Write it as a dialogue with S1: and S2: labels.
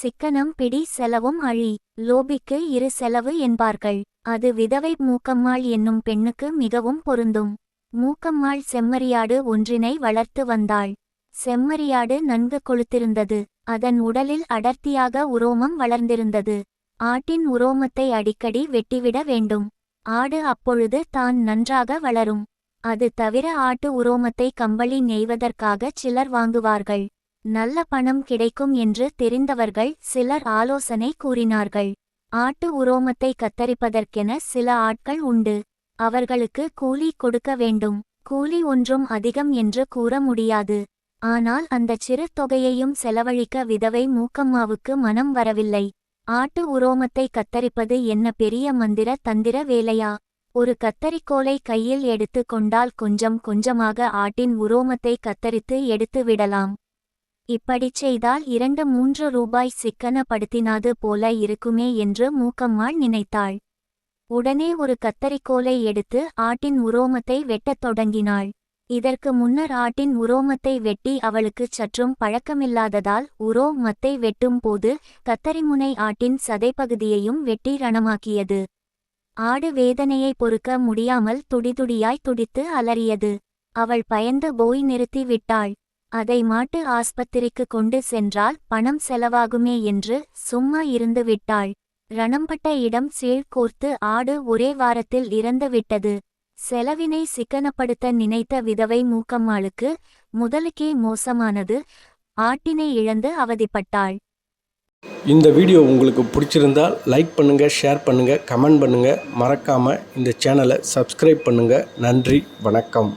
S1: சிக்கனம் பிடி செலவும் அழி லோபிக்கு இரு செலவு என்பார்கள். அது விதவை மூக்கம்மாள் என்னும் பெண்ணுக்கு மிகவும் பொருந்தும். மூக்கம்மாள் செம்மறியாடு ஒன்றினை வளர்த்து வந்தாள். செம்மறியாடு நன்கு கொளுத்திருந்தது. அதன் உடலில் அடர்த்தியாக உரோமம் வளர்ந்திருந்தது. ஆட்டின் உரோமத்தை அடிக்கடி வெட்டிவிட வேண்டும். ஆடு அப்பொழுது தான் நன்றாக வளரும். அது தவிர ஆட்டு உரோமத்தை கம்பளி நெய்வதற்காகச் சிலர் வாங்குவார்கள். நல்ல பணம் கிடைக்கும் என்று தெரிந்தவர்கள் சிலர் ஆலோசனை கூறினார்கள். ஆட்டு உரோமத்தை கத்தரிப்பதற்கென சில ஆட்கள் உண்டு. அவர்களுக்கு கூலி கொடுக்க வேண்டும். கூலி ஒன்றும் அதிகம் என்று கூற முடியாது. ஆனால் அந்தச் சிறு தொகையையும் செலவழிக்க விதவை மூக்கம்மாவுக்கு மனம் வரவில்லை. ஆட்டு உரோமத்தை கத்தரிப்பது என்ன பெரிய மந்திர தந்திர வேலையா? ஒரு கத்தரிக்கோலை கையில் எடுத்து கொண்டால் கொஞ்சம் கொஞ்சமாக ஆட்டின் உரோமத்தை கத்தரித்து எடுத்து விடலாம். இப்படிச் செய்தால் இரண்டு மூன்று ரூபாய் சிக்கனப்படுத்தினாது போல இருக்குமே என்று மூக்கம்மாள் நினைத்தாள். உடனே ஒரு கத்தரிக்கோலை எடுத்து ஆட்டின் உரோமத்தை வெட்டத் தொடங்கினாள். இதற்கு முன்னர் ஆட்டின் உரோமத்தை வெட்டி அவளுக்குச் சற்றும் பழக்கமில்லாததால் உரோமத்தை வெட்டும் போது கத்தரிமுனை ஆட்டின் சதைப்பகுதியையும் வெட்டி ரணமாக்கியது. ஆடு வேதனையை பொறுக்க முடியாமல் துடிதுடியாய் துடித்து அலறியது. அவள் பயந்து போய் நிறுத்தி விட்டாள். அதை மாட்டு ஆஸ்பத்திரிக்கு கொண்டு சென்றால் பணம் செலவாகுமே என்று சும்மா இருந்து விட்டாள். ரணம்பட்ட இடம் சீழ்கோர்த்து ஆடு ஒரே வாரத்தில் இறந்து விட்டது. செலவினை சிக்கனப்படுத்த நினைத்த விதவை மூக்கம்மாளுக்கு முதலுக்கே மோசமானது. ஆட்டினை இழந்து அவதிப்பட்டாள்.
S2: இந்த வீடியோ உங்களுக்கு பிடிச்சிருந்தால் லைக் பண்ணுங்கள் ஷேர் பண்ணுங்கள் கமெண்ட் பண்ணுங்கள் மறக்காமல் இந்த சேனலை சப்ஸ்கிரைப் பண்ணுங்கள் நன்றி வணக்கம்.